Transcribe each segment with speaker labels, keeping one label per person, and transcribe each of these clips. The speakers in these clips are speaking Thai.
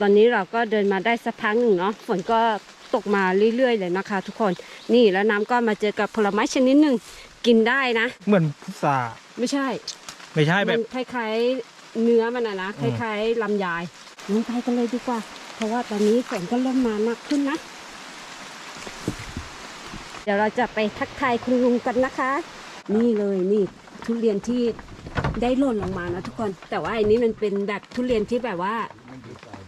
Speaker 1: ตอนนี้เราก็เดินมาได้สักพักหนึ่งเนาะฝนก็ตกมาเรื่อยๆเลยนะคะ ทุกคนนี่แล้วน้ำก็มาเจอกับผลไม้ชนิดหนึ่งกินได้นะ
Speaker 2: เหมือนพุทรา
Speaker 1: ไม่ใช่
Speaker 2: ไม่ใช่แบ
Speaker 1: มั
Speaker 2: บ
Speaker 1: นคล้ายๆเนื้อมันอะนะค
Speaker 2: อืม
Speaker 1: ล้ายๆลำไยลงไปกันเลยดีกว่า เพราะว่าตอนนี้ฝนก็เริ่มมาหนักขึ้นนะ เดี๋ยวเราจะไปทักทายคุณลุงกันนะคะ นี่เลยนี่ทุเรียนที่ได้หล่นลงมานะทุกคน แต่ว่าอันนี้มันเป็นแบบทุเรียนที่แบบว่า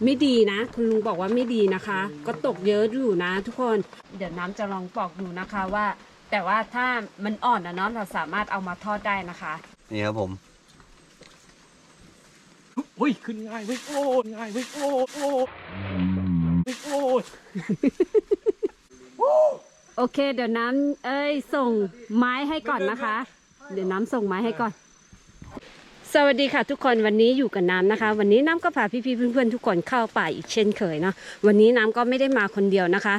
Speaker 1: ไม่ดีนะ คุณลุงบอกว่าไม่ดีนะคะ ก็ตกเยอะอยู่นะ ทุกคน เดี๋ยวน้ำจะลองปอกดูนะคะว่า แต่ว่าถ้ามันอ่อนนะเนาะเราสามารถเอามาทอดได้นะคะ
Speaker 3: นี่ครับผม
Speaker 2: อุ้ยขึ้นง่ายเว้ยโอ้ยง่ายเว้ยโอ้ยโอ้ยเว้ยโอ้ย
Speaker 1: โอเค เดี๋ยวน้ำเอ้ยส่งไม้ให้ก่อนนะคะ เดี๋ยวน้ำส่งไม้ให้ก่อน สวัสดีค่ะทุกคนวันนี้อยู่กับน้ำนะคะ วันนี้น้ำก็พาพี่ๆเพื่อนๆทุกคนเข้าป่าอีกเช่นเคยเนาะวันนี้น้ำก็ไม่ได้มาคนเดียวนะคะ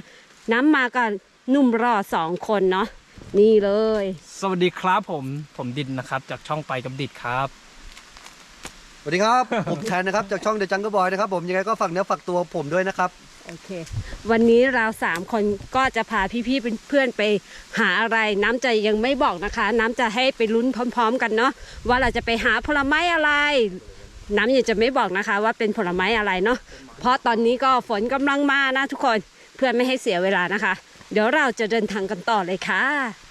Speaker 1: น้ำมากับหนุ่มรอสองคนเนาะนี่เลย
Speaker 2: สวัสดีครับผมผมดินนะครับ จากช่องไปกับดิดครับ
Speaker 3: วัสดีครับ ผมแทนนะครับ จากช่องเดอะจังก็บอยนะครับผมยังไงก็ฝากเนื้อฝากตัวผมด้วยนะครับ
Speaker 1: โอเค วันนี้เราสามคนก็จะพาพี่ๆเป็นเพื่อนไปหาอะไร น้ำจยังไม่บอกนะคะ น้ำจะให้ไปลุ้นพร้อม ๆ กันเนาะว่าเราจะไปหาผลไม้อะไร น้ำยังจะไม่บอกนะคะ ว่าเป็นผลไม้อะไรเนาะเพราะตอนนี้ก็ฝนกำลังมานะทุกคนเพื่อไม่ให้เสียเวลานะคะ เดี๋ยวเราจะเดินทางกันต่อเลยค่ะ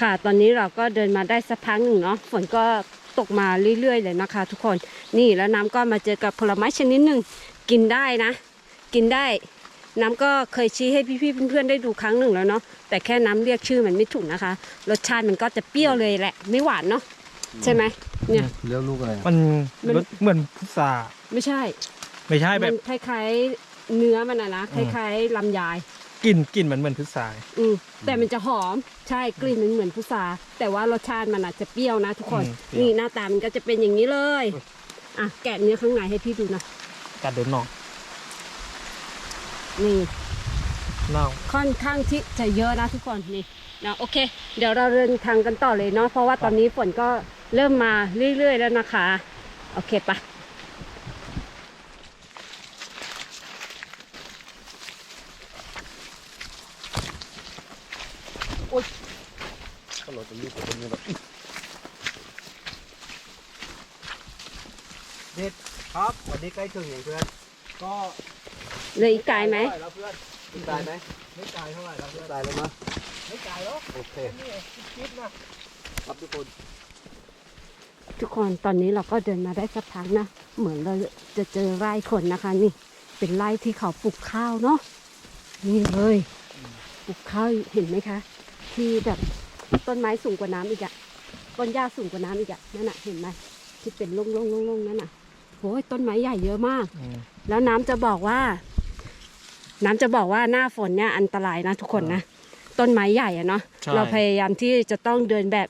Speaker 1: ค่ะ ตอนนี้เราก็เดินมาได้สักพักหนึ่งเนาะฝนก็ตกมาเรื่อยๆเลยนะคะ ทุกคนนี่แล้วน้ำก็มาเจอกับผลไม้ชนิดหนึ่งกินได้นะ กินได้ น้ำก็เคยชี้ให้พี่ๆเพื่อนๆได้ดูครั้งหนึ่งแล้วเนาะแต่แค่น้ำเรียกชื่อมันไม่ถูกนะคะ รสชาติมันก็จะเปรี้ยวเลยแหละ ไม่หวานเนาะใช่ไหมเนี่ย
Speaker 3: เลี้ยวลูกอะไร
Speaker 2: มัน
Speaker 1: มัน
Speaker 2: รสเหมือนพุทรา
Speaker 1: ไม่ใช่
Speaker 2: ไม่ใช่แบ
Speaker 1: มั
Speaker 2: บ
Speaker 1: นคล้ายๆเนื้อมันอะนะค
Speaker 2: อืม
Speaker 1: ล้ายๆลำไย
Speaker 2: กลิ่นกลิ่นมันเหมือนพุทรา
Speaker 1: อืมแต่มันจะหอมใช่กลิ่นมันเหมือนพุทราแต่ว่ารสชาติมันอาจจะเปรี้ยวนะทุกคนนี่หน้าตามันก็จะเป็นอย่างนี้เลยอะแกะเนื้อข้างในให้พี่ดูหนะ
Speaker 2: กัดโดนหนอง
Speaker 1: นี่
Speaker 2: เน่า
Speaker 1: ค่อนข้างที่จะเยอะนะทุกคนนี่นะโอเค เดี๋ยวเราเดินทางกันต่อเลยเนาะเพราะว่าตอนนี้ฝนก็เริ่มมาเรื่อยๆแล้วนะคะ โอเคปะ
Speaker 3: ก็รถตรงนี้ผมนี่แบบเด็ดครับวันนี้ใกล้ถึงอย่างเพื่อน
Speaker 2: ก็
Speaker 1: เหลยอีกไกลไหม
Speaker 2: แล้วเพื่อน
Speaker 3: คุณตายไหม
Speaker 2: ไม่ไกลเท่าไหร่แล้วเพื่อน
Speaker 3: ตายแล้วมั้ย
Speaker 2: ไม่ไกลแล้ว
Speaker 3: โอเค
Speaker 2: นี่คิดนะครับ
Speaker 3: ทุกคน
Speaker 1: ทุกคนตอนนี้เราก็เดินมาได้สักพักนะ เหมือนเราจะเจอไร่คนนะคะ นี่ เป็นไร่ที่เขาปลูกข้าวเนาะนี่เลยปลูกข้าวเห็นไหมคะ ที่แบบ ต้นไม้สูงกว่าน้ำอีกอะต้นหญ้าสูงกว่าน้ำอีกอะนั่นน่ะเห็นไหมที่เป็นล่งๆๆๆนั่นน่ะโอ้ยต้นไม้ใหญ่เยอะมาก
Speaker 2: อืม
Speaker 1: แล้วน้ำจะบอกว่า น้ำจะบอกว่าหน้าฝนเนี่ยอันตรายนะทุกคนนะต้นไม้ใหญ่อะเนาะ
Speaker 2: ใช่
Speaker 1: เราพยายามที่จะต้องเดินแบบ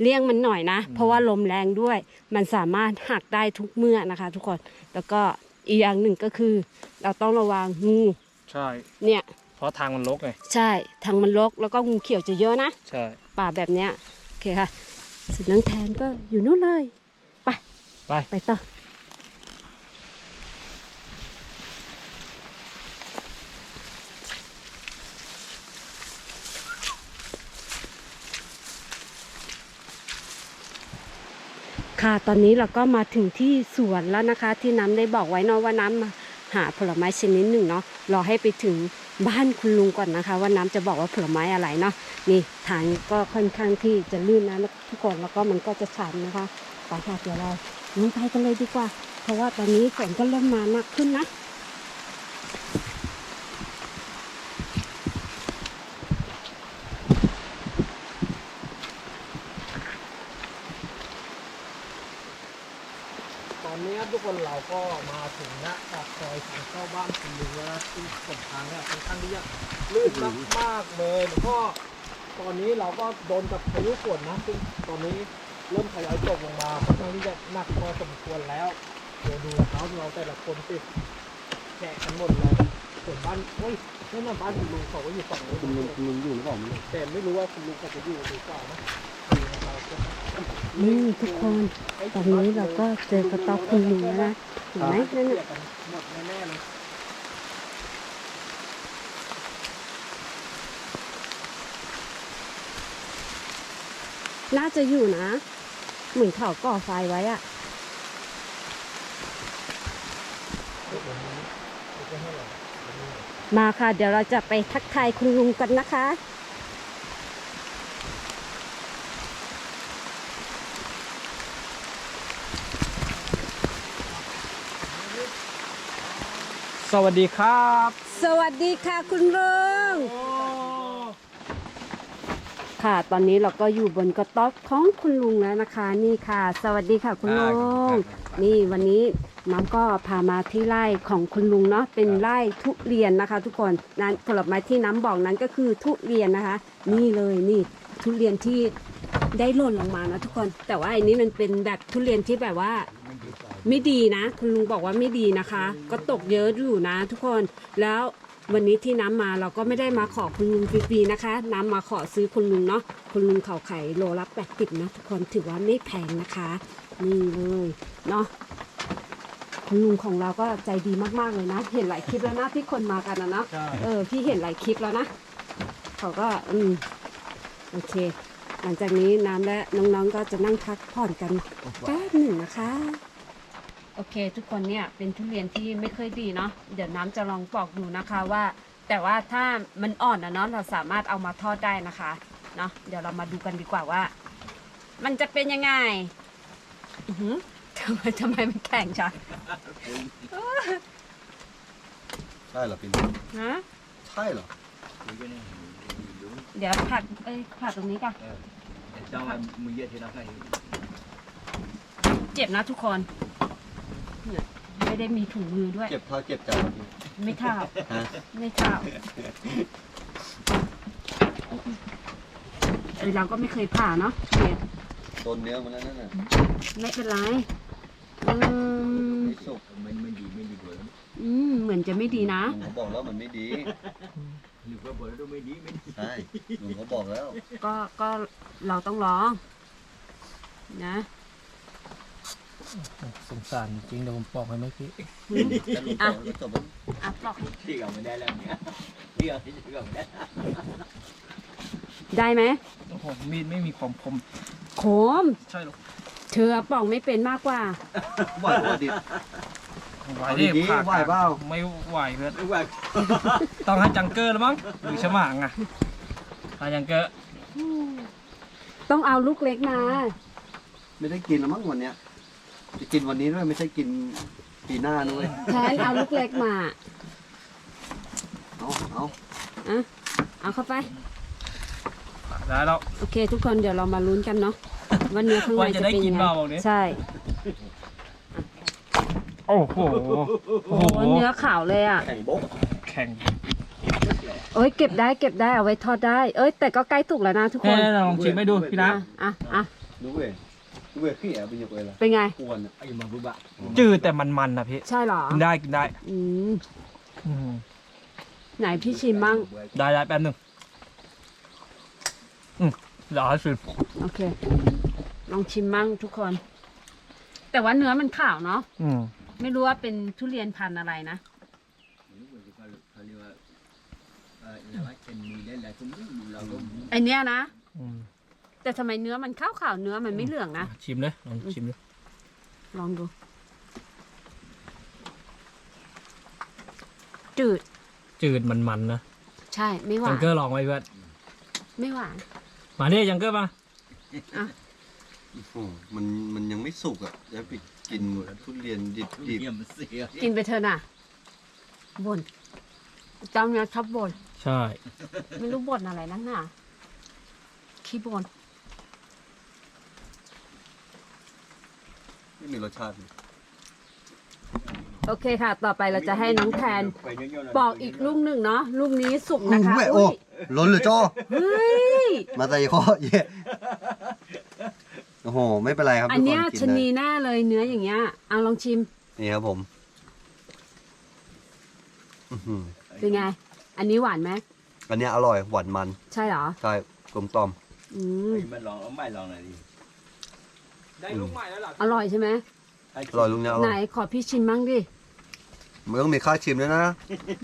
Speaker 1: เลี่ยงมันหน่อยนะ เพราะว่าลมแรงด้วย มันสามารถหักได้ทุกเมื่อนะคะ ทุกคนแล้วก็อีกอย่างหนึ่งก็คือ เราต้องระวังงู
Speaker 2: ใช่
Speaker 1: เนี่ย
Speaker 2: เพราะทางมันรกไง
Speaker 1: ใช่ทางมันรกแล้วก็งูเขียวจะเยอะนะ
Speaker 2: ใช่
Speaker 1: ป่าแบบเนี้ยโอเคค่ะส่วนน้องแทนก็อยู่นู่นเลย ไป
Speaker 2: ไป
Speaker 1: ไปต่อค่ะตอนนี้เราก็มาถึงที่สวนแล้วนะคะ ที่น้ำได้บอกไว้เนาะว่าน้ำมาหาผลไม้ชนิดหนึ่งเนาะรอให้ไปถึง บ้านคุณลุงก่อนนะคะ ว่าน้ำจะบอกว่าผลไม้อะไรเนาะนี่ทางก็ค่อนข้างที่จะลื่นนะทุกคนแล้วก็มันก็จะชันนะคะไปค่ะเดี๋ยวเราลงไปกันเลยดีกว่า เพราะว่าตอนนี้ฝนก็เริ่มมาหนักขึ้นนะ
Speaker 2: ตอนนี้ทุกคนเราก็ มาถึงนะปากซอยทางเข้าบ้านคุณลุงแล้วนะซึ่งฝนทางเนี่ยค่อนข้างที่จะลื่นมากๆเลยแล้วก็ตอนนี้เราก็โดนกับพายุฝนนะซึ่งตอนนี้เริ่มทยอยตกลงมาค่อนข้างที่จะหนักพอสมควรแล้วเดี๋ยวดูเขาเราแต่ละคนสิแฉะกันหมดเลยส่วนบ้านเฮ้ยนั่นน่ะบ้านคุณลุงเขาก็อยู่ฝั่งนู้น
Speaker 3: คุณลุงคุณลุงอยู่หรือเปล่าไม่รู้
Speaker 2: แต่ไม่รู้ว่าคุณลุงเขาจะอยู่หรือเปล่านะ
Speaker 1: นี่ทุกคนตอนนี้เราก็เจอกระต๊อบคุณลุงแล้วนะเห็นไหมนั่นน่ะ
Speaker 2: นหมดแน่เลย
Speaker 1: น่าจะอยู่นะ เหมือนเขาก่อไฟไว้อะ
Speaker 2: เดี๋ยวผมจะ
Speaker 1: มาค่ะ เดี๋ยวเราจะไปทักทายคุณลุงกันนะคะ
Speaker 2: สวัสดีครับ
Speaker 1: สวัสดีค่ะคุณลุงค่ะ ตอนนี้เราก็อยู่บนกระต๊อบของคุณลุงแล้วนะคะ นี่ค่ะ สวัสดีค่ะคุณลุงนี่วันนี้น้ำก็พามาที่ไร่ของคุณลุงเนาะเป็นไร่ทุเรียนนะคะ ทุกคนนั้นผลไม้ที่น้ำบอกนั้นก็คือทุเรียนนะคะ นี่เลยนี่ทุเรียนที่ได้หล่นลงมานะทุกคน แต่ว่าอันนี้มันเป็นแบบทุเรียนที่แบบว่า ไม่ดีนะ คุณลุงบอกว่าไม่ดีนะคะ ก็ตกเยอะอยู่นะ ทุกคนแล้ววันนี้ที่น้ำมาเราก็ไม่ได้มาขอคุณลุงฟรีๆนะคะ น้ำมาขอซื้อคุณลุงเนาะคุณลุงเขาไข่โลละแปดสิบนะทุกคนถือว่าไม่แพงนะคะนี่เลยเนาะคุณลุงของเราก็ใจดีมากๆเลยนะ เห็นหลายคลิปแล้วนะที่คนมากันนะเนาะ
Speaker 2: ใช่
Speaker 1: เออพี่เห็นหลายคลิปแล้วนะเขาก็อืมโอเค หลังจากนี้น้ำและน้องๆก็จะนั่งพักผ่อนกันแป๊บหนึ่งนะคะ โอเค ทุกคนเนี่ยเป็นทุเรียนที่ไม่เคยดีเนาะเดี๋ยวน้ำจะลองปอกดูนะคะว่า แต่ว่าถ้ามันอ่อนนะเนาะเราสามารถเอามาทอดได้นะคะเนาะเดี๋ยวเรามาดูกันดีกว่าว่า มันจะเป็นยังไงอือหือทำไมทำไมมันแข็งจัง
Speaker 3: ใช่เหรอปิน
Speaker 1: ฮะ
Speaker 3: ใช่เหรอ
Speaker 1: เดี๋ยวผักเอ้ยผักตรงนี้ก่อน
Speaker 4: Trong là mùi nhiệt thì nó phải
Speaker 1: เจ็บนะทุกคนเนี่ย ไม่ได้มีถุงมือด้วย
Speaker 3: เจ็บเท่าเจ็บใจเหรอพี่
Speaker 1: ไม่เท่า
Speaker 3: ฮะ
Speaker 1: ไม่เท่าเออเราก็ไม่เคยผ่าเนาะเนี่ย
Speaker 3: โดนเนื้อมันแล้วนั่นน่ะ
Speaker 1: ไม่เป็นไรอืม
Speaker 3: ไม่สุก
Speaker 4: mình mình gì mình gì vừa lắm
Speaker 1: อืมเหมือนจะไม่ดีนะ
Speaker 3: ลุงเขาบอกแล้วมันไม่ดี
Speaker 4: nhiều quá vừa đâu mới đi mới
Speaker 3: ใช่ลุงเขาบอกแล้ว
Speaker 1: ก็ก็เราต้องลอง นะ
Speaker 2: สงสารจริงเดี๋ยวผมปอกให้เมื่อกี้
Speaker 1: อืม
Speaker 3: แต่ลุงบอกแล้วจบแล้ว
Speaker 1: อะปลอก
Speaker 4: đi gặp mình đây làm nhá đi gặp đi gặp mình đây
Speaker 1: ได้ไหม
Speaker 2: โอ้โหมีดไม่มีความคม
Speaker 1: โขม
Speaker 2: ใช่หรอ
Speaker 1: เธอปอกไม่เป็นมากกว่า
Speaker 3: ไหวว่าดิ
Speaker 2: ไหว
Speaker 3: เอา
Speaker 2: ดิ
Speaker 3: ดีๆ
Speaker 2: ผ่
Speaker 3: ไหวเปล่า
Speaker 2: ไม่ไหวเพื่อน
Speaker 4: đúng rồi
Speaker 2: ต้องให้จังเกอร์แล้วมั้งหรือฉมางอะให้จังเกอร์
Speaker 1: ต้องเอาลูกเล็กมา
Speaker 3: ไม่ได้กินแล้วมั้งวันเนี้ย จะกินวันนี้ด้วยไม่ใช่กินปีหน้าด้วย
Speaker 1: แทนเอาลูกเล็กมา
Speaker 3: เอาเอา
Speaker 1: อะ เอาเข้าไป
Speaker 2: ได้แล้ว
Speaker 1: โอเค ทุกคนเดี๋ยวเรามาลุ้นกันเนาะว่าเนื้อข้างใน
Speaker 2: ว่า
Speaker 1: จะ
Speaker 2: จะได้
Speaker 1: เป็น
Speaker 2: กิ
Speaker 1: ยั
Speaker 2: น
Speaker 1: งไง
Speaker 2: เปล่าบอกดิ
Speaker 1: ใช่
Speaker 2: โอ้โห
Speaker 1: โอ้โหเนื้อขาวเลยอะ
Speaker 3: แข่งบก
Speaker 2: แข็ง
Speaker 1: เอ้ยเก็บได้เก็บได้เอาไว้ทอดได้ เอ้ยแต่ก็ใกล้ถูกแล้วนะทุกค
Speaker 2: แค่
Speaker 1: น
Speaker 2: ลองชิมให้ดูพี่นะ
Speaker 1: อะอะอะ
Speaker 3: ดูเว้ยดู เว้ยขี้แอบไปยังไงล่ะ
Speaker 1: เป็นไง
Speaker 3: อ้วนอะ
Speaker 4: ai mà vui bạn
Speaker 2: จืดแต่มันๆนะพี่
Speaker 1: ใช่เหรอ
Speaker 2: กินได้กินได้
Speaker 1: อืม
Speaker 2: อืม
Speaker 1: ไหนพี่ชิมบ้าง
Speaker 2: ได้ได้แป๊บหนึงอืมเดี๋ยวให้ชิม
Speaker 1: โอเค ลองชิมบ้างทุกคน แต่ว่าเนื้อมันขาวเนาะ
Speaker 2: อืม
Speaker 1: ไม่รู้ว่าเป็นทุเรียนพันธุ์อะไรนะ
Speaker 4: nhà bác trên mùi đây là cũng biết là cũng
Speaker 1: ไอเนี้ยนะ
Speaker 2: อืม
Speaker 1: แต่ทำไมเนื้อมันขาวขาวๆเนื้อมันไม่เหลืองนะ
Speaker 2: ชิมเลยลองชิมดู
Speaker 1: ลองดู จืด
Speaker 2: จืดมันๆนะ
Speaker 1: ใช่ ไม่หวา
Speaker 2: จั
Speaker 1: น
Speaker 2: งเกอร์ลองไว้เพื่อน
Speaker 1: ไม่หวาน
Speaker 2: มาดิจังเกอร์มา
Speaker 3: โอ้โหมันมันยังไม่สุกอะจะไปกินทุเรียนดิบดิบ
Speaker 4: hiểm xỉa
Speaker 1: กินไปเถอะน่ะบ่นเจ้าเนี้ยชอบบ่น
Speaker 2: ใช่
Speaker 1: ไม่รู้บ่นอะไรนักหนาขี้บ่น
Speaker 3: ไม่มีรสชาติเลย
Speaker 1: โอเคค่ะ ต่อไปเราจะให้น้องแทน
Speaker 4: phải nhớ nhau là
Speaker 1: ปอกอีกลูกหนึ่งเนาะลูกนี้สุกนะคะ
Speaker 3: โอ้
Speaker 1: อุ้ย
Speaker 3: ล้นเลยจ้อ
Speaker 1: เฮ้ย
Speaker 3: มาใส่ข้อเย่โอ้โห ไม่เป็นไรครับ
Speaker 1: อันเนี้ย
Speaker 3: ทุกค
Speaker 1: ชะ
Speaker 3: กิ
Speaker 1: นี
Speaker 3: ได้
Speaker 1: แน่เลยเนื้ออย่างเงี้ยเอาลองชิม
Speaker 3: นี่ครับผมอื้อหือ
Speaker 1: เป็นไง อันนี้หวานไหม
Speaker 3: อันเนี้ยอร่อยหวานมัน
Speaker 1: ใช่เหรอ
Speaker 3: ใช่กลมกล่อม
Speaker 1: อืม
Speaker 4: ไอ้มันลองเอาไม่ลองหน่อยดิ
Speaker 2: ได้ลูกใหม่แล้วเหรอ
Speaker 1: อร่อยใช่ไหม
Speaker 4: ให้
Speaker 3: อร่อยลุงเนี่ยอ
Speaker 1: ไหน
Speaker 3: ร่อย
Speaker 1: ขอพี่ชิมมั่งดิ
Speaker 3: มันต้องมีค่าชิมด้วยนะ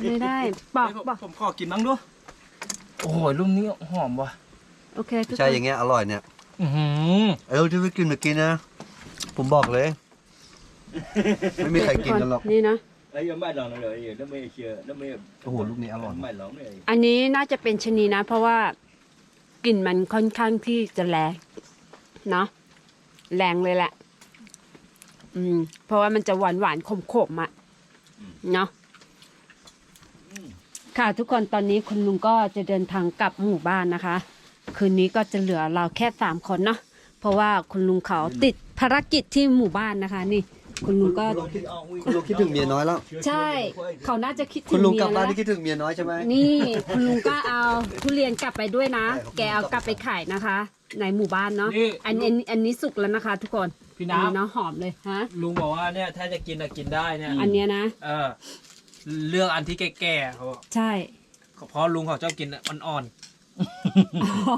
Speaker 1: ไม่ได้ปอก
Speaker 2: ผม
Speaker 1: ปอก
Speaker 2: ผมขอกินบ้างด้วยโอ้โหลูกนี้หอมว่ะ
Speaker 1: โอเคทุก
Speaker 3: ใช่
Speaker 1: คน
Speaker 3: อย่างเงี้ยอร่อยเนี่ย
Speaker 2: อือหือ
Speaker 3: เออที่ไปกินไปกินนะ ผมบอกเลย ไม่มีใครกินกันหรอก
Speaker 1: นี่นะ
Speaker 4: ไอ้ยังไม่ลองเลย nó mới chưa nó mới
Speaker 3: โอ้โหลูกนี้อร่อย
Speaker 4: ไม่ลองเลย
Speaker 1: อันนี้น่าจะเป็นชะนีนะ เพราะว่ากลิ่นมันค่อนข้างที่จะแรงเนาะ แรงเลยแหละ อืม เพราะว่ามันจะหวานหวานๆขมๆอะเนาะค่ะทุกคนตอนนี้คุณลุงก็จะเดินทางกลับหมู่บ้านนะคะ คืนนี้ก็จะเหลือเราแค่สามคนเนาะเพราะว่าคุณลุงเขาติดภารกิจที่หมู่บ้านนะคะ นี่ คุณลุงก็
Speaker 3: คุณลุงคิดถึงเมียน้อยแล้ว
Speaker 1: ใช่ เขาน่าจะคิดถึ
Speaker 3: คุณ
Speaker 1: ง
Speaker 3: ลุง
Speaker 1: เมี
Speaker 3: กลับ
Speaker 1: ย
Speaker 3: บ้าน
Speaker 1: แล้ว
Speaker 3: ที่คิดถึงเมียน้อยใช่ไหม
Speaker 1: นี่คุณลุงก็เอาทุเรียนกลับไปด้วยนะ
Speaker 3: ใช่ครับ
Speaker 1: แกเอากลับไปขายนะคะ ในหมู่บ้านเนาะ
Speaker 2: นี่
Speaker 1: อันอันอันนี้สุกแล้วนะคะ ทุกคน
Speaker 2: พี่
Speaker 1: อันนี้
Speaker 2: น้ำ
Speaker 1: เนาะหอมเลยฮะ
Speaker 2: ลุงบอกว่าเนี่ยถ้าจะกินอะกินได้เนี่ย
Speaker 1: อันเนี้ยนะ
Speaker 2: เออเรื่องอันที่แก่ๆเขาบอก
Speaker 1: ใช่
Speaker 2: เพราะลุงเขาชอบกินอ่อน
Speaker 1: อ๋อ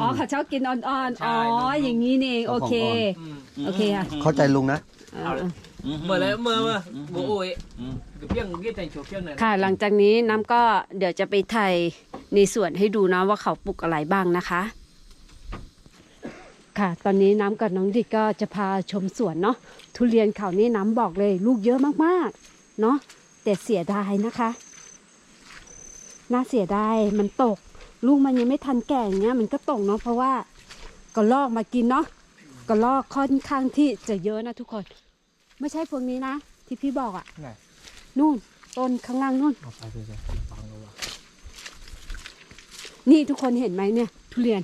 Speaker 1: อ๋อเขาชอบกินอ่อนๆ
Speaker 2: ใช่
Speaker 1: อ๋ออย่างนี้นี่เอง โอเค
Speaker 2: ๆอืม
Speaker 1: โอเคค่ะ
Speaker 3: เข้าใจลุงนะ
Speaker 1: เออ
Speaker 2: เมื่อไรเมื่อเมื่อโอ้ยเพียงเรียกแต่งโชว์เพียงเนี่ย
Speaker 1: ค่ะ หลังจากนี้น้ำก็เดี๋ยวจะไปไทยในสวนให้ดูนะว่าเขาปลูกอะไรบ้างนะคะ ค่ะ ตอนนี้น้ำกับน้องดิกก็จะพาชมสวนเนาะทุเรียนเขานี่น้ำบอกเลยลูกเยอะมากๆ เนาะแต่เสียดายนะคะ น่าเสียดายมันตก ลูกมันยังไม่ทันแก่อย่างเงี้ยมันก็ตกเนาะเพราะว่าก็ลอกมากินเนาะก็ลอกค่อนข้างที่จะเยอะนะทุกคน ไม่ใช่พวกนี้นะ ที่พี่บอกอะ
Speaker 2: ไหน
Speaker 1: นู่นต้นข้างล่างนู่น
Speaker 2: เอาไปไปไปฟังเลยว่ะ
Speaker 1: นี่ทุกคนเห็นไหมเนี่ย ทุเรียน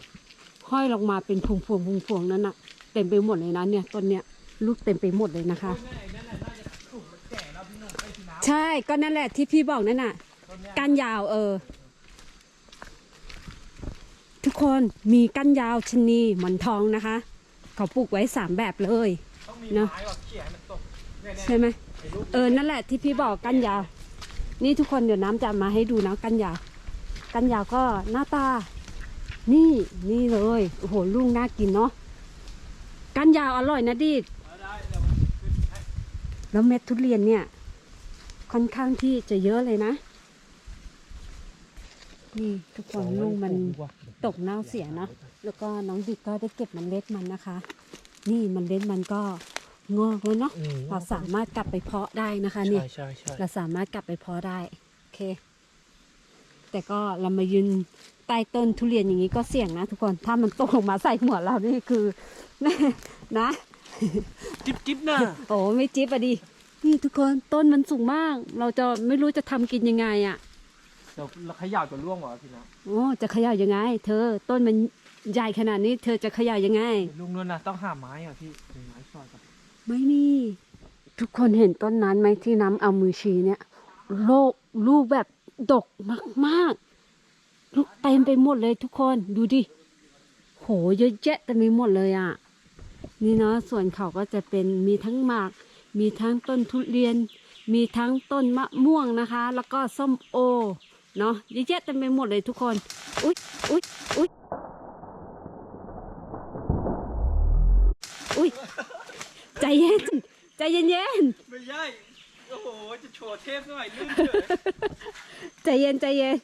Speaker 1: ห้อยลงมาเป็นพวงพวงพวงพวงๆนั้นอะเต็มไปหมดเลยนะเนี่ยต้นเนี้ยลูกเต็มไปหมดเลยนะคะ ใช่ก็นั่นแหละที่พี่บอกนั่นน่ะก้านยาวเออ ทุกคนมีก้านยาวชะนีหมอนทองนะคะ เขาปลูกไว้สามแบบเลย
Speaker 2: ต้องมี
Speaker 1: เนอะ
Speaker 2: ไม้แบบเขี่ยให้มันตกเนี่ยๆ
Speaker 1: ใช่ไหมเออนั่นแหละที่พี่บอกกันยาว นี่ทุกคนเดี๋ยวน้ำจะมาให้ดูนะกันยาว กันยาวก็หน้าตา นี่นี่เลยโอ้โหลูกน่ากินเนาะกันยาวอร่อยนะดิด
Speaker 2: เอาได้เดี๋ยวมันขึ้นให้
Speaker 1: แล้วเม็ดทุเรียนเนี่ย ค่อนข้างที่จะเยอะเลยนะ นี่ทุกคนลูกมันตกเน่าเสียเนาะแล้วก็น้องดิดก็ได้เก็บมันเล็ดมันนะคะ นี่มันเล็ดมันก็ งอกแล้วเนาะ
Speaker 2: อืม
Speaker 1: เราสามารถกลับไปเพาะได้นะคะนี่
Speaker 2: ใช่ใช่ใช่
Speaker 1: เราสามารถกลับไปเพาะได้ โอเค แต่ก็เรามายืนใต้ต้นทุเรียนอย่างนี้ก็เสี่ยงนะทุกคน ถ้ามันตกลงมาใส่หัวเรานี่คือ นะ
Speaker 2: จิ๊บจิ๊บน่ะ
Speaker 1: โอ้ไม่จิ๊บอะดิ นี่ทุกคนต้นมันสูงมาก เราจะไม่รู้จะทำกินยังไงอะ่ะ
Speaker 2: เดี๋ยวเราเขย่าจะร่วงเหรอพี่น้ำ
Speaker 1: โอ้จะเขย่ายังไง เธอ ต้นมันใหญ่ขนาดนี้ เธอจะเขย่ายังไง
Speaker 2: ลุงนุ่นนะต้องหาไม้อะพี่มีไม้ซอยกับ
Speaker 1: ไม่มี ทุกคนเห็นต้นนั้นไหมที่น้ำเอามือชี้เนี่ยโลกลูกแบบดกมากๆ ลูกเต็มไปหมดเลยทุกคนดูดิ โหเยอะแยะเต็มไปหมดเลยอะ นี่เนาะส่วนเขาก็จะเป็นมีทั้งหมาก มีทั้งต้นทุเรียน มีทั้งต้นมะม่วงนะคะ แล้วก็ส้มโอ เนาะเยอะแยะเต็มไปหมดเลยทุกคน อุ๊ยอุ๊ยอุ๊ยอุ๊ย ใจเย็น ใจเย็น
Speaker 2: ไม่ใช่ โอ้โห จะโชว์เทพหน่อยลื่น
Speaker 1: ๆใจเย็นใจเย็น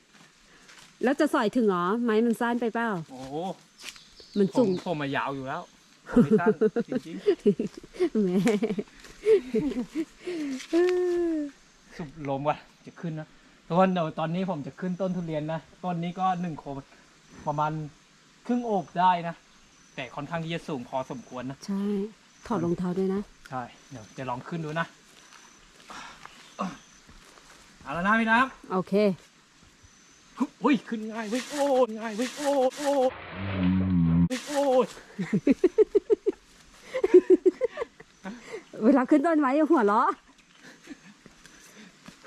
Speaker 1: แล้วจะสอยถึงเหรอ ไม้มันสั้นไปเปล่า
Speaker 2: โอ้โห
Speaker 1: มัน
Speaker 2: ผ
Speaker 1: สู
Speaker 2: ม
Speaker 1: ง
Speaker 2: ผมมายาวอยู่แล้วผมไม่สั้นจริง
Speaker 1: แหม
Speaker 2: ๆสุบลมว่ะ จะขึ้นนะทุกคนเดี๋ยวตอนนี้ผมจะขึ้นต้นทุเรียนนะ ต้นนี้ก็หนึ่งโคนประมาณครึ่งโอบได้นะ แต่ค่อนข้างที่จะสูงพอสมควรนะ
Speaker 1: ใช่ ถอดรองเท้าด้วยนะ
Speaker 2: ใช่ เดี๋ยวจะลองขึ้นดูนะ เอาแล้วนะพี่น้
Speaker 1: โอเคำ
Speaker 2: อุ้ยขึ้นง่ายเว้ยโอ้ยง่ายเว้ยโอ้ยโอ้ยเว้ยโอ้ย
Speaker 1: เวลาขึ้นต้นไม้อย่าหัวเราะ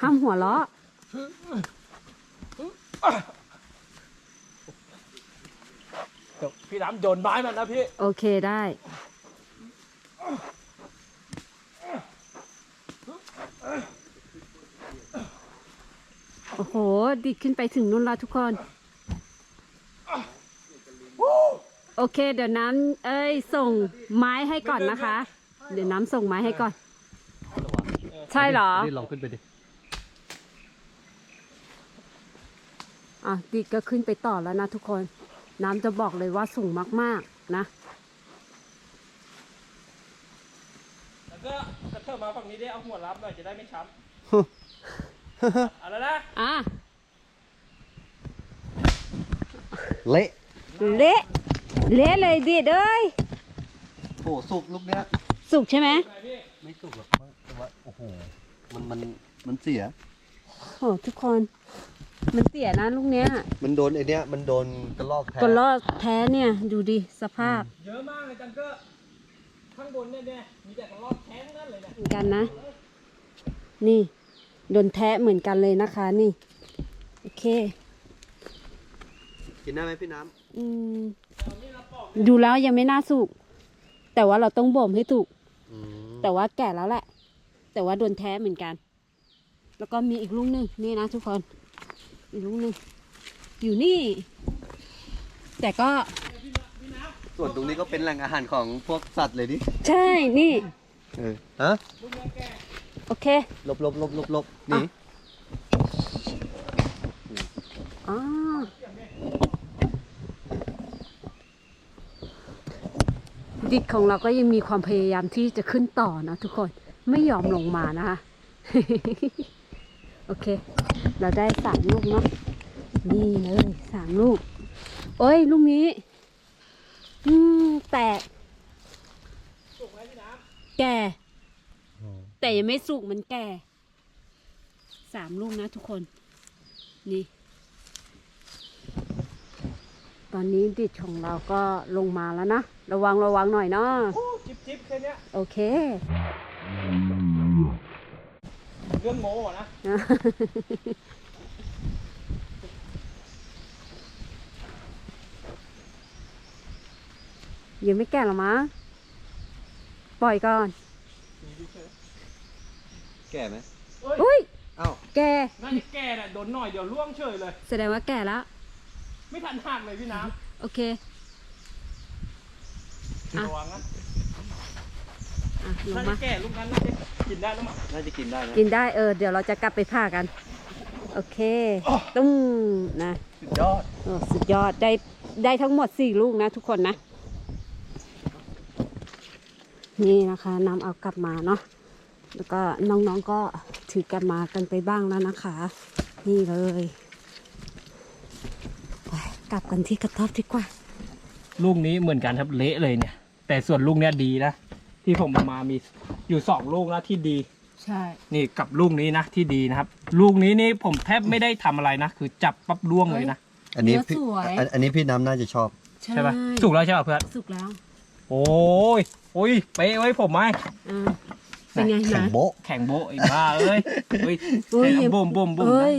Speaker 1: ห้ามหัวเราะ
Speaker 2: เดี๋ยวพี่น้ำโยนไม้มันนะพี่
Speaker 1: โอเคได้ โอ้โห ดิดขึ้นไปถึงนู่นและทุกคน โอเค เดี๋ยวน้ำเอ้ย ส่งไม้ให้ก่อนนะคะ เดี๋ยวน้ำส่งไม้ให้ก่อน ใช่เหรอ
Speaker 3: นี่ลองขึ้นไปดิ
Speaker 1: อะดิดก็ขึ้นไปต่อแล้วนะทุกคน น้ำจะบอกเลยว่าสูงมากๆนะ
Speaker 2: แล้วก็กระเทิบ มาฝั่งนี้ได้เอาหัวรับหน่อยจะได้ไม่ช้ำเอาแล้วนะ
Speaker 1: อะ
Speaker 3: เละ
Speaker 1: เละเละเลยดิดเอ้ย
Speaker 3: โอ้สุกลูกเนี้ย
Speaker 1: สุกใช่ไหม
Speaker 3: ไม่สุกหรอกแต่ว่าโอ้โหมันมันมันเสีย
Speaker 1: โอ้ทุกคน มันเสียนะลูกเนี้ย
Speaker 3: มันโดนไอเนี้ยมันโดนกระลอกแทะ
Speaker 1: ก็รอดแท้เนี่ย ดูดิสภาพ
Speaker 2: เยอะมากเลยจังเกอร์ข้างบนเนี่ย เนี่ยมีแต่กระรอกแท้งนั่นเลยเนี่ย
Speaker 1: เหมือนกันนะ นี่โดนแทะเหมือนกันเลยนะคะ นี่ โอเค
Speaker 3: กินได้ไหมพี่น้
Speaker 1: อืมดูแล้วยังไม่น่าสุก แต่ว่าเราต้องบ่มให้ถูกำ
Speaker 3: อืม
Speaker 1: แต่ว่าแก่แล้วแหละ แต่ว่าโดนแท้เหมือนกัน แล้วก็มีอีกลูกหนึ่งนี่นะทุกคน อีกลูกหนึ่งอยู่นี่ แต่ก็
Speaker 3: ส่วนตรงนี้ก็เป็นแหล่งอาหารของพวกสัตว์เลยดิ
Speaker 1: ใช่นี่
Speaker 3: เออฮะ
Speaker 1: โอเค
Speaker 3: ลบลบลบลบลบหนี่
Speaker 1: อ๋อดิดของเราก็ยังมีความพยายามที่จะขึ้นต่อนะทุกคนไม่ยอมลงมานะคะ โอเค เราได้สามลูกเนาะนี่เลยสามลูก โอ้ย ลูกนี้ อืม แตก
Speaker 2: สุกไหมพี่น้
Speaker 1: แก่ แต่ยังไม่สุกมันแก่ สามลูกนะทุกคน นี่ ตอนนี้ดิดของเราก็ลงมาแล้วนะ ระวังระวังหน่อยเนาะำ
Speaker 2: โอ้จิบจิบแค่เนี้ย
Speaker 1: โอเค
Speaker 2: เรื่องโม้อะนะ
Speaker 1: ยังไม่แก่หรอมะปล่อยก่อน
Speaker 3: แก่ไหม
Speaker 1: อุ้ย
Speaker 3: อ้าว
Speaker 1: แก่
Speaker 2: น่าจะแก่น่ะโดนหน่อยเดี๋ยวล่วงเฉยเลย
Speaker 1: แสดงว่าแก่แล้ว
Speaker 2: ไม่ทันหักเลยพี่น้
Speaker 1: โอเคำอะ
Speaker 2: ระวังนะ
Speaker 1: อะลง
Speaker 2: น่า
Speaker 1: มา
Speaker 2: จะแก่ลูกนั้นน่าจะกินได้แล้วมั้ง
Speaker 3: น่าจะกินได้นะ
Speaker 1: กินได้เออเดี๋ยวเราจะกลับไปผ่ากัน โอเค ตุ้มนะ
Speaker 3: สุดยอด
Speaker 1: โอ้สุดยอดได้ได้ทั้งหมดสี่ลูกนะทุกคนนะ นี่นะคะนำเอากลับมาเนาะแล้วก็น้องๆก็ถือกลับมากันไปบ้างแล้วนะคะ นี่เลยไปกลับกันที่กระต๊อบดีกว่า
Speaker 2: ลูกนี้เหมือนกันครับเละเลยเนี่ย แต่ส่วนลูกเนี้ยดีนะที่ผมเอามามีอยู่สองลูกนะที่ดี
Speaker 1: ใช่
Speaker 2: นี่กับลูกนี้นะที่ดีนะครับ ลูกนี้นี่ผมแทบไม่ได้ทำอะไรนะ คือจับปั๊บล่วงเลยนะ
Speaker 3: อันนี้
Speaker 1: เนื้อ
Speaker 3: พี่
Speaker 1: สวย
Speaker 3: อันอันนี้พี่น้ำน่าจะชอบ
Speaker 2: ใช่ปะสุกแล้วใช่ปะเพื่อน
Speaker 1: สุกแล้ว
Speaker 2: โอ้ยโอ้ยเป๊ะไว้ผมไหม
Speaker 1: อ่าเป็นไง
Speaker 3: แข็
Speaker 1: นะ
Speaker 3: งโบ๊ะ
Speaker 2: แข่งโบะไอ้บ้าเอ้ยเฮ้ย
Speaker 1: เอ้ย
Speaker 2: เอาบ่มบ่มบ่ม
Speaker 1: เอ้ย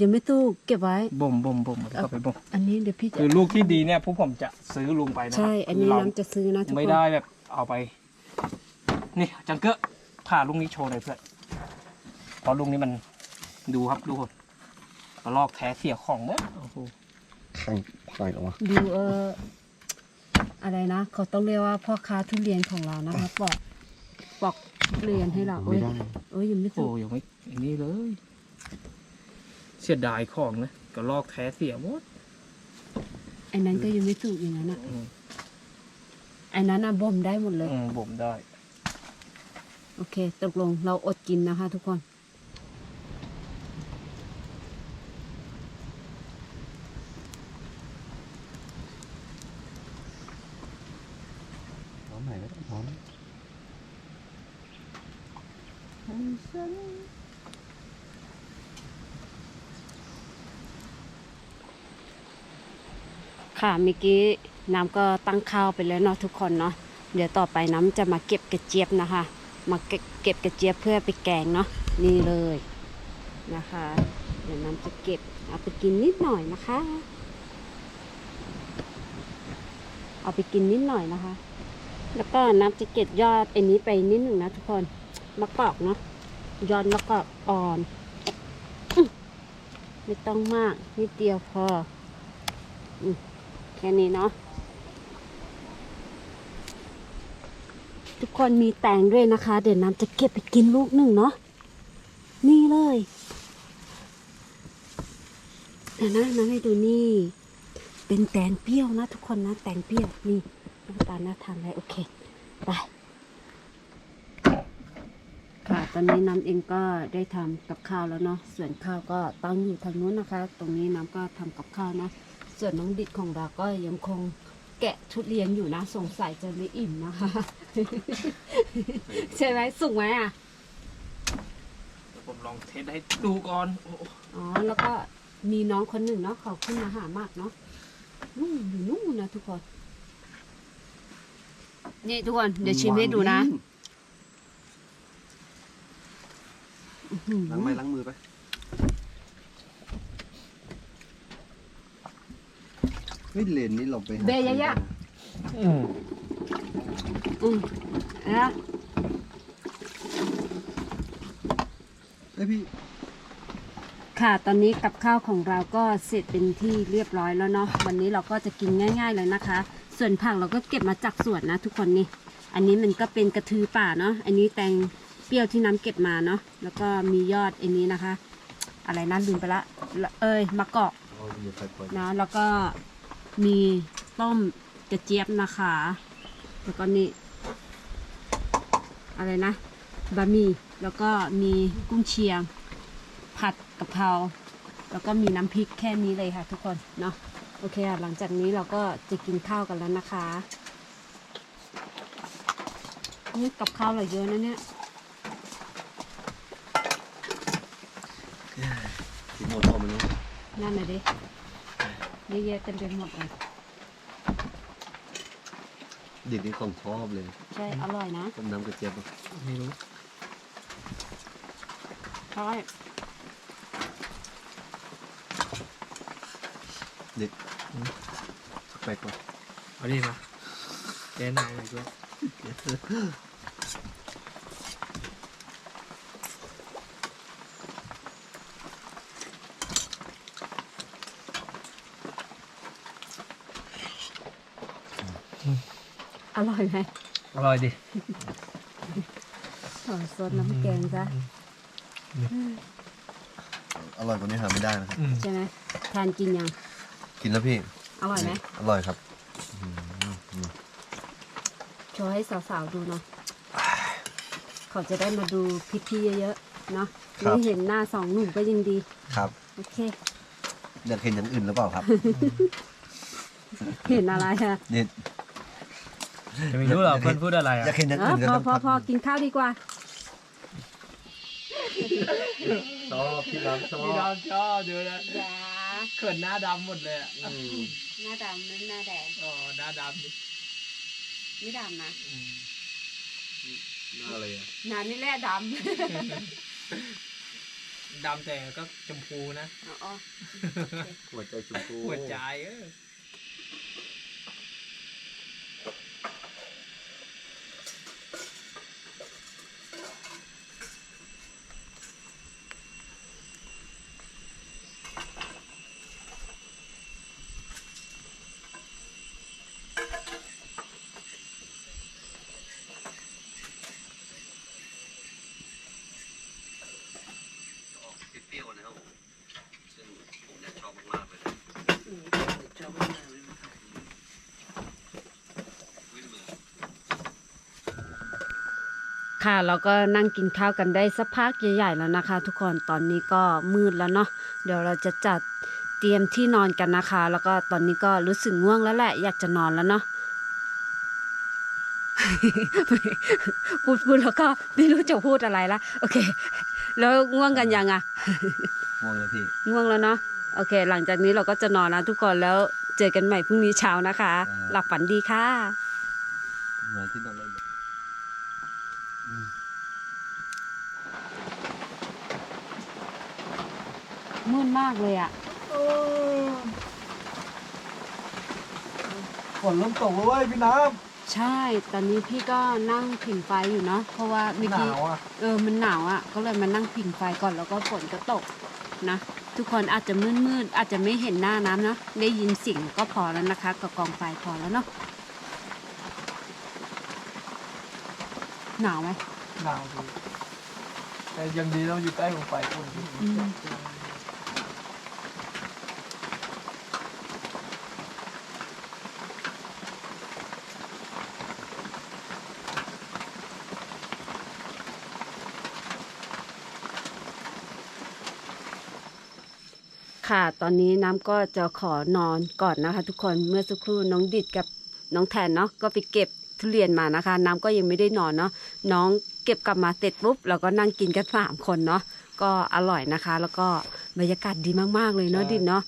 Speaker 1: ยังไม่สุกเก็บไว้
Speaker 2: บ่มบ่มบ่มแล้วก็ไปบ่ม
Speaker 1: อันนี้เดี๋ยวพี่จะ
Speaker 2: คือลูกที่ดีเนี่ยพวกผมจะซื้อลุงไปนะครั
Speaker 1: ใช่ อันนี้
Speaker 2: เรา
Speaker 1: น้ำจะซื้อนะทุกคน
Speaker 2: ไม่ได้แบบเอาไป นี่จังเกอร์ผ่าลูกนี้โชว์หน่อยเพื่อนเพราะลูกนี้มันดูครับดูคนกระลอกแท้เสียของหมดโอ้โห
Speaker 3: แข็งปล่อยออกมา
Speaker 1: ดูเออ อะไรนะเขาต้องเรียกว่าพ่อค้าทุเรียนของเรานะคะปอกปอกทุเรียนให้เรา
Speaker 3: ไม่ได้
Speaker 1: เอ้ยยังไม่
Speaker 2: โอ้
Speaker 1: สุก
Speaker 2: ยังไม่อันนี้เลย เสียดายของนะกระลอกแท้เสียหมด
Speaker 1: ไอ้นั้นก็ยังไม่สุกอย่างนั้นอะ
Speaker 2: อืม
Speaker 1: ไอ้นั้นอะบ่มได้หมดเลย
Speaker 2: อืมบ่มได้
Speaker 1: โอเค ตกลงเราอดกินนะคะ ทุกคน
Speaker 3: พร้อมไหนก็พร้อม
Speaker 1: ค่ะเมื่อกี้น้ำก็ตั้งข้าวไปแล้วเนาะทุกคนเนาะเดี๋ยวต่อไปน้ำจะมาเก็บกระเจี๊ยบนะคะ มาเก็บกระเจี๊ยบเพื่อไปแกงเนาะนี่เลยนะคะ เดี๋ยวน้ำจะเก็บเอาไปกินนิดหน่อยนะคะ เอาไปกินนิดหน่อยนะคะ แล้วก็น้ำจะเก็บยอดไอันนี้ไปนิดหนึ่งนะทุกคนมะกอกเนาะยอดมะกอกอ่อนไม่ต้องมากนิดเดียวพออืม ค่นี้เนาะทุกคนมีแตงด้วยนะคะ เดี๋ยวน้ำจะเก็บไปกินลูกหนึ่งเนาะนี่เลยเดี๋ยวนะน้ำให้ดูนี่ เป็นแตงเปรี้ยวนะทุกคนนะแตงเปรี้ยวนี่หน้าตาน่าทานเลยโอเคไปค่ะตอนนี้น้ำเองก็ได้ทำกับข้าวแล้วเนาะส่วนข้าวก็ตั้งอยู่ทางนู้นนะคะ ตรงนี้น้ำก็ทำกับข้าวนะ ส่วนน้องดิดของเราก็ยังคงแกะทุเรียนอยู่นะ สงสัยจะไม่อิ่มนะคะ ใช่ไหมสุกไหมอะ
Speaker 2: ผมลองเทสให้ดูก่อนโอ้
Speaker 1: อ๋อ แล้วก็มีน้องคนหนึ่งเนาะเขาขึ้นมาหามากเนาะนู่นอยู่นู่นนะทุกคน นี่ทุกคน เดี๋ยวชิมให้ดูนะ อื้อหือ
Speaker 3: ล้างไม้ล้างมือไป เฮ้ยเลนนี่เราไปหา
Speaker 1: เบยะยะ
Speaker 2: อืม
Speaker 1: อืมนะ
Speaker 3: เฮ้ยพี่
Speaker 1: ค่ะ ตอนนี้กับข้าวของเราก็เสร็จเป็นที่เรียบร้อยแล้วเนาะ วันนี้เราก็จะกินง่าย ๆ เลยนะคะ ส่วนผักเราก็เก็บมาจากสวนนะ ทุกคนนี่ อันนี้มันก็เป็นกระทือป่าเนาะ อันนี้แตงเปรี้ยวที่น้ำเก็บมาเนาะ แล้วก็มียอดอันนี้นะคะ อะไรนะลืมไปละ เอ้ยมะกอก
Speaker 3: เอาอย่าใส่ปล่อย
Speaker 1: นะแล้วก็ มีต้มกระเจี๊ยบนะคะ แล้วก็นี่อะไรนะบะหมี่แล้วก็มีกุ้งเชียง ผัดกะเพราแล้วก็มีน้ำพริกแค่นี้เลยค่ะทุกคนเนาะโอเคค่ะหลังจากนี้เราก็จะกินข้าวกันแล้วนะคะนี่กับข้าวเราเยอะนะเนี่ย
Speaker 3: กินหมดพอมันเนาะ
Speaker 1: นั่นน่ะดิ เยอะๆเต็มไปหมดเลย
Speaker 3: เด็กนี่ของชอบเลย
Speaker 1: ใช่อร่อยนะ
Speaker 3: ต้มน้ำกระเจี๊ยบอะ
Speaker 2: ไม่รู้
Speaker 1: ใช่
Speaker 3: เด็กสักแปลกว่ะ
Speaker 2: เอาดิมาแกนายเลยด้วย
Speaker 1: อร่อยไหม
Speaker 2: อร่อยดิ
Speaker 1: ขอซดน้ำแกงซะ
Speaker 3: อร่อยกว่านี้หาไม่ได้นะครับ
Speaker 2: อืม
Speaker 1: ใช่ไหมทานกินยัง
Speaker 3: กินแล้วพี่
Speaker 1: อร่อยไหม
Speaker 3: อร่อยครับอืมอืม
Speaker 1: โชว์ให้สาวๆดูเนาะเขาจะได้มาดูพี่ๆเยอะๆเนาะไม่เห็นหน้าสองหนุ่มก็ยังดี
Speaker 3: ครับ
Speaker 1: โอเค
Speaker 3: อยากเห็นอย่างอื่นหรือเปล่าครับ
Speaker 1: เห็นอะไรอะ
Speaker 3: เนี่ย
Speaker 2: จะไม่รู้เหรอเพื่อนพูดอะไร
Speaker 3: อ
Speaker 2: อะ
Speaker 3: ยากเห็นอย่าง
Speaker 1: เออ
Speaker 3: อื่นก็
Speaker 1: พอ
Speaker 3: ต้อง
Speaker 1: พอพอกินข้าวดีกว่า
Speaker 3: ชอบพี่น้ำชอ
Speaker 2: พี่น้อบงชอบดูนะ
Speaker 1: อย่า
Speaker 2: เขินหน้าดำหมดเลยอะ
Speaker 3: อืม
Speaker 1: หน้าดำนั่นหน้าแดง
Speaker 2: อ๋อหน้าดำดิ
Speaker 1: ไม่ดำนะ
Speaker 2: อืม
Speaker 3: น่าอะไรอะ
Speaker 1: หน้านี่แหละด
Speaker 2: ดำแต่ก็ชมพูนะำ
Speaker 1: อ๋อ
Speaker 3: หัวใจชมพู
Speaker 2: หัวใจเออ
Speaker 3: เปรี้ยวนะครับผมซึ่งผมเนี่ยชอบมากๆเลยชอบมากเลยวินมือ
Speaker 1: ค่ะเราก็นั่งกินข้าวกันได้สักพักใหญ่ๆแล้วนะคะ ทุกคนตอนนี้ก็มืดแล้วเนาะเดี๋ยวเราจะจัดเตรียมที่นอนกันนะคะ แล้วก็ตอนนี้ก็รู้สึกง่วงแล้วแหละ อยากจะนอนแล้วเนาะพูดพูดแล้วก็ไม่รู้จะพูดอะไรละโอเค แล้วง่วงกันยังอะ
Speaker 3: มองเลยพี่
Speaker 1: ง่วงแล้วเนาะโอเค หลังจากนี้เราก็จะนอนนะทุกคนแล้วเจอกันใหม่พรุ่งนี้เช้านะคะ
Speaker 3: ครับ
Speaker 1: หลับฝันดีค่ะ
Speaker 3: มาที่นอนเลย
Speaker 1: มืดมากเลยอะ
Speaker 3: ฝนเริ่มตกแล้วเว้ยพี่น้
Speaker 1: ใช่ ตอนนี้พี่ก็นั่งผิงไฟอยู่เนาะ เพราะว่าเมื่อ
Speaker 2: หนา
Speaker 1: กี้
Speaker 2: วอะ
Speaker 1: เออ มันหนาวอะ่ะ ก็เลยมานั่งผิงไฟก่อนแล้วก็ฝนก็ตกนะ ทุกคนอาจจะมืดๆ อาจจะไม่เห็นหน้าน้ำเนาะได้ยินเสียงก็พอแล้วนะคะ กับกองไฟพอแล้วเนาะ หนาวไหม
Speaker 2: หนาวดีแต่ยังดีเราอยู่ใกล้ของไฟอุ่น
Speaker 1: อืม ค่ะ ตอนนี้น้ำก็จะขอนอนก่อนนะคะ ทุกคนเมื่อสักครู่น้องดิดกับน้องแทนเนาะก็ไปเก็บทุเรียนมานะคะ น้ำก็ยังไม่ได้นอนเนาะน้องเก็บกลับมาเสร็จปุ๊บเราก็นั่งกินกันสามคนเนาะก็อร่อยนะคะ แล้วก็บรรยากาศดีมากๆเลยเนาะดิดเนาะ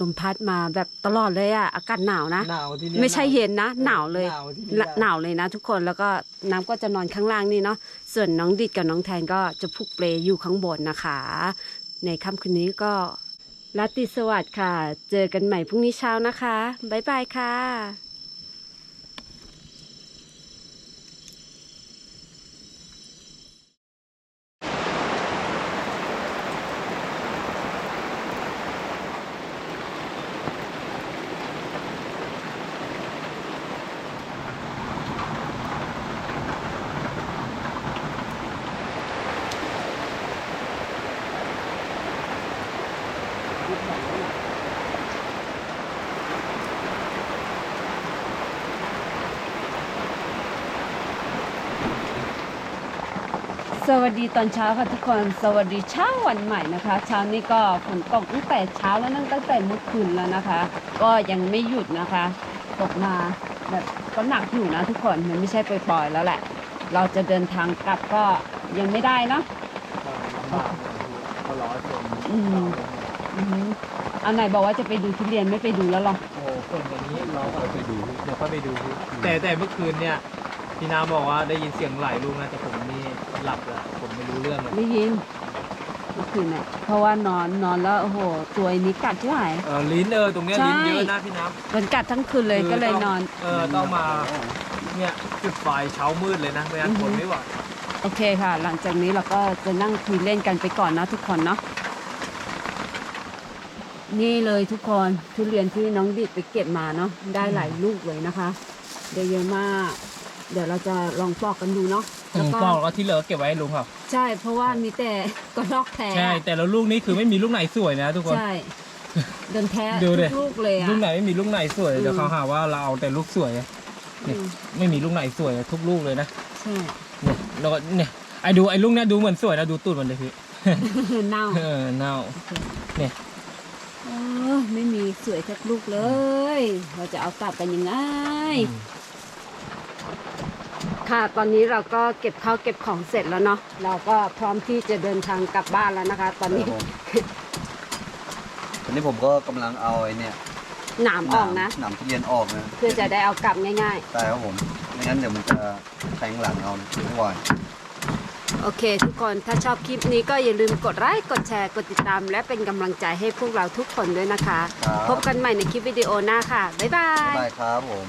Speaker 1: ลมพัดมาแบบตลอดเลยอะอากาศหนาวนะ
Speaker 2: หนาวที่นี่
Speaker 1: ไม่ใช่เย็นนะ หนาวเลย
Speaker 2: หนาวที่นี่
Speaker 1: ละหนาวเลยนะ ทุกคนแล้วก็น้ำก็จะนอนข้างล่างนี่เนาะส่วนน้องดิดกับน้องแทนก็จะพุกเปลอยู่ข้างบนนะคะ ในค่ำคืนนี้ก็ ราตรีสวัสดิ์ค่ะ เจอกันใหม่พรุ่งนี้เช้านะคะ บ๊ายบายค่ะ วัสดีตอนเช้าค่ะทุกคน สวัสดีเช้าวันใหม่นะคะ เช้านี้ก็ฝนตกตั้งแต่เช้าแล้วนั่งตั้งแต่เมื่อคืนแล้วนะคะ ก็ยังไม่หยุดนะคะ ตกมาแบบก็หนักอยู่นะทุกคน มันไม่ใช่ปล่อยๆแล้วแหละ เราจะเดินทางกลับก็ยังไม่ได้เนาะ
Speaker 2: ลำบากเลยเขาร้อนจน
Speaker 1: อืมอือหือเอาไหนบอกว่าจะไปดูทุเรียนไม่ไปดูแล้วหรอ
Speaker 2: โอ้คนอย่างนี้เรา
Speaker 3: เราไปดู
Speaker 2: เดี๋ยวค่อยไปดู แต่แต่เมื่อคืนเนี่ยพี่นาบอกว่าได้ยินเสียงหลายลูกนะแต่ผมนี่ หลับแล้วผมไม่รู้เรื่องเลย
Speaker 1: ได้ยินเมื่อคืนเนี่ยเพราะว่านอนนอนแล้วโอ้โหตัวนี้กัดใช่ไหม
Speaker 2: เออลิ้นเออตรงเนี้ย
Speaker 1: ใช่
Speaker 2: ลิ้นเยอะนะพี่น้
Speaker 1: มันกัดทั้งคืนำเลย
Speaker 2: คือ
Speaker 1: ก็เลย
Speaker 2: ต้ง
Speaker 1: นอน
Speaker 2: เออต้องมาเนี่ยจุดไฟเช้ามืดเลยนะไม่งั้น
Speaker 1: อือ
Speaker 2: ท
Speaker 1: ฮึ
Speaker 2: นไม่ไหว
Speaker 1: โอเคค่ะ หลังจากนี้เราก็จะนั่งคุยเล่นกันไปก่อนนะทุกคนเนาะนี่เลยทุกคนทุเรียนที่น้องดิดไปเก็บมาเนาะได้หลายลูกเลยนะคะ ได้เยอะมาก เดี๋ยวเราจะลองปอกกันดูเนาะ
Speaker 2: อื
Speaker 1: แล้ว
Speaker 2: ม
Speaker 1: ก็
Speaker 2: ปอกแล้วที่เหลือเก็บไว้ให้ลุงครับ
Speaker 1: ใช่เพราะว่ามีแต่กระรอกแท้
Speaker 2: ใช่ แต่ละลูกนี้คือไม่มีลูกไหนสวยนะทุกคน
Speaker 1: ใช่โดนแท้
Speaker 2: ดูดิ
Speaker 1: ทุกลูกเลยอะ
Speaker 2: ลูกไหนไม่มีลูกไหนสวย
Speaker 1: อืม
Speaker 2: เดี๋ยวเขาหาว่าเราเอาแต่ลูกสวยอะเนี่ย
Speaker 1: อืม
Speaker 2: ไม่มีลูกไหนสวยทุกลูกเลยนะ
Speaker 1: ใช่
Speaker 2: เนี่ยแล้วก็เนี่ยไอ้ดูไอ้ลูกเนี้ยดูเหมือนสวยนะดูตูดมันเลยพี่
Speaker 1: เน่า
Speaker 2: เออเน่า เนี่ย
Speaker 1: เออไม่มีสวยสักลูกเลย เราจะเอากลับกันยังไง ค่ะ ตอนนี้เราก็เก็บข้าวเก็บของเสร็จแล้วเนาะ เราก็พร้อมที่จะเดินทางกลับบ้านแล้วนะคะ ตอนนี้
Speaker 3: ตอนนี้ผมก็กำลังเอาไอ้เนี่ย
Speaker 1: หนามออกนะ
Speaker 3: หนามทุเรียนออกนะ
Speaker 1: เพื่อจะได้เอากลับง่าย
Speaker 3: ใช่ครับผมไม่งั้นเดี๋ยวมันจะแทงหลังเอานะไม่ไหว
Speaker 1: ๆโอเค ทุกคนถ้าชอบคลิปนี้ก็อย่าลืมกดไลค์กดแชร์กดติดตาม และเป็นกำลังใจให้พวกเราทุกคนด้วยนะคะ
Speaker 3: ครับ
Speaker 1: พบกันใหม่ในคลิปวิดีโอหน้าค่ะ บ๊ายบา
Speaker 3: บ๊าย
Speaker 1: ย
Speaker 3: บายครับผม